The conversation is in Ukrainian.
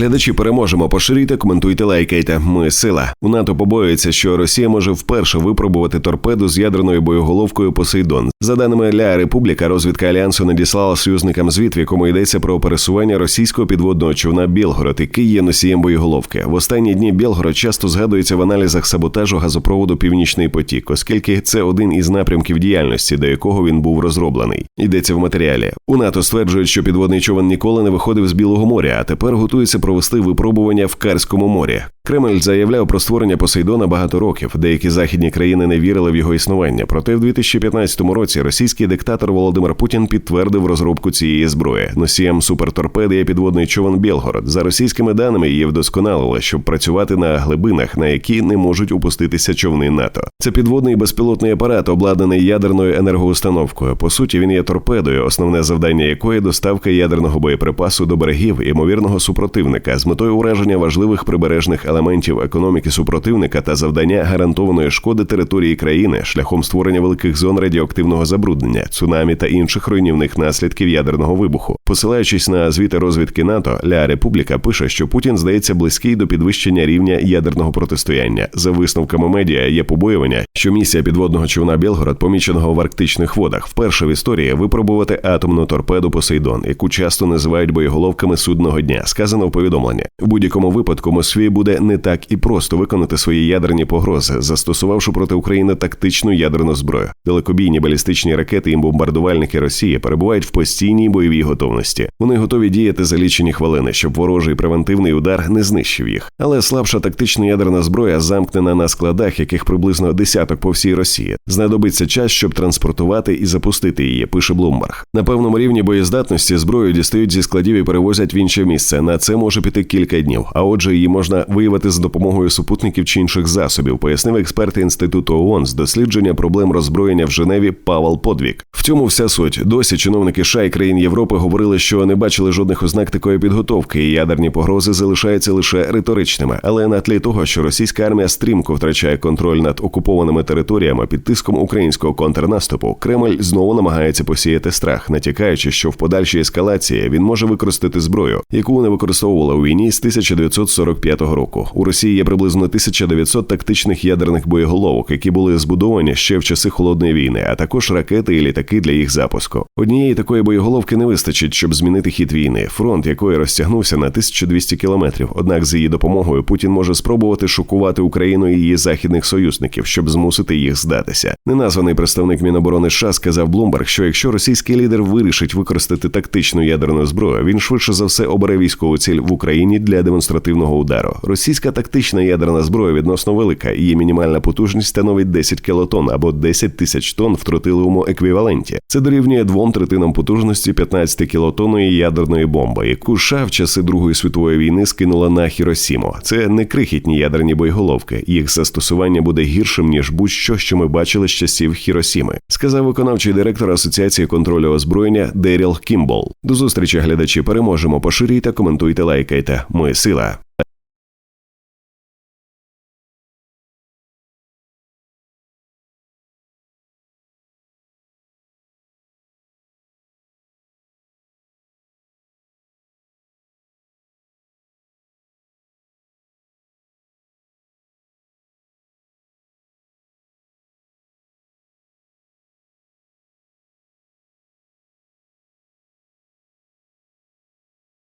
Глядачі переможемо. Поширюйте, коментуйте, лайкайте. Ми сила. У НАТО побоюється, що Росія може вперше випробувати торпеду з ядерною боєголовкою Посейдон. За даними Ля Републіка, розвідка альянсу надіслала союзникам звіт, в якому йдеться про пересування російського підводного човна Білгород, який є носієм боєголовки. В останні дні Білгород часто згадується в аналізах саботажу газопроводу Північний потік, оскільки це один із напрямків діяльності, до якого він був розроблений. Йдеться в матеріалі. У НАТО стверджують, що підводний човен ніколи не виходив з Білого моря, а тепер готується провести випробування в Карському морі. Кремль заявляв про створення Посейдона багато років. Деякі західні країни не вірили в його існування. Проте в 2015 році російський диктатор Володимир Путін підтвердив розробку цієї зброї. Носієм суперторпеди є підводний човен Білгород. За російськими даними її вдосконалили, щоб працювати на глибинах, на які не можуть упуститися човни НАТО. Це підводний безпілотний апарат, обладнаний ядерною енергоустановкою. По суті, він є торпедою, основне завдання якої доставка ядерного боєприпасу до берегів імовірного супротивника з метою ураження важливих прибережних елементів економіки супротивника та завдання гарантованої шкоди території країни шляхом створення великих зон радіоактивного забруднення, цунамі та інших руйнівних наслідків ядерного вибуху. Посилаючись на звіти розвідки НАТО, Ля Републіка пише, що Путін здається близький до підвищення рівня ядерного протистояння. За висновками медіа є побоювання, що місія підводного човна Білгород, поміченого в арктичних водах, вперше в історії випробувати атомну торпеду Посейдон, яку часто називають боєголовками судного дня. Сказано в повідомленні. В будь-якому випадку Москві буде не так і просто виконати свої ядерні погрози, застосувавши проти України тактичну ядерну зброю. Далекобійні балістичні ракети і бомбардувальники Росії перебувають в постійній бойовій готовності. Вони готові діяти за лічені хвилини, щоб ворожий превентивний удар не знищив їх. Але слабша тактична ядерна зброя замкнена на складах, яких приблизно десяток по всій Росії. Знадобиться час, щоб транспортувати і запустити її. Пише Блумберг. На певному рівні боєздатності зброю дістають зі складів і перевозять в інше місце. На це може піти кілька днів. А отже, її можна виявити за допомогою супутників чи інших засобів, пояснив експерт інституту ООН з дослідження проблем роззброєння в Женеві Павел Подвік. В цьому вся суть. Досі чиновники США і країн Європи говорили, що не бачили жодних ознак такої підготовки, і ядерні погрози залишаються лише риторичними. Але на тлі того, що російська армія стрімко втрачає контроль над окупованими територіями під тиском українського контрнаступу, Кремль знову намагається посіяти страх, натякаючи, що в подальшій ескалації він може використати зброю, яку не використовувала у війні з 1945 року. У Росії є приблизно 1900 тактичних ядерних боєголовок, які були збудовані ще в часи холодної війни, а також ракети і літаки для їх запуску. Однієї такої боєголовки не вистачить, щоб змінити хід війни, фронт якої розтягнувся на 1200 кілометрів. Однак з її допомогою Путін може спробувати шокувати Україну і її західних союзників, щоб змусити їх здатися. Неназваний представник Міноборони США сказав Блумберг, що якщо російський лідер вирішить використати тактичну ядерну зброю, він швидше за все обере військову ціль в Україні для демонстративного удару. Російська тактична ядерна зброя відносно велика. Її мінімальна потужність становить 10 кілотон або 10 тисяч тонн в тротиловому еквіваленті. Це дорівнює двом третинам потужності 15 кілотонної ядерної бомби, яку США в часи Другої світової війни скинула на Хіросіму. Це не крихітні ядерні боєголовки. Їх застосування буде гіршим ніж будь-що, що ми бачили з часів Хіросіми, сказав виконавчий директор Асоціації контролю озброєння Деріл Кімбол. До зустрічі глядачі переможемо. Поширюйте, коментуйте, лайкайте. Ми сила.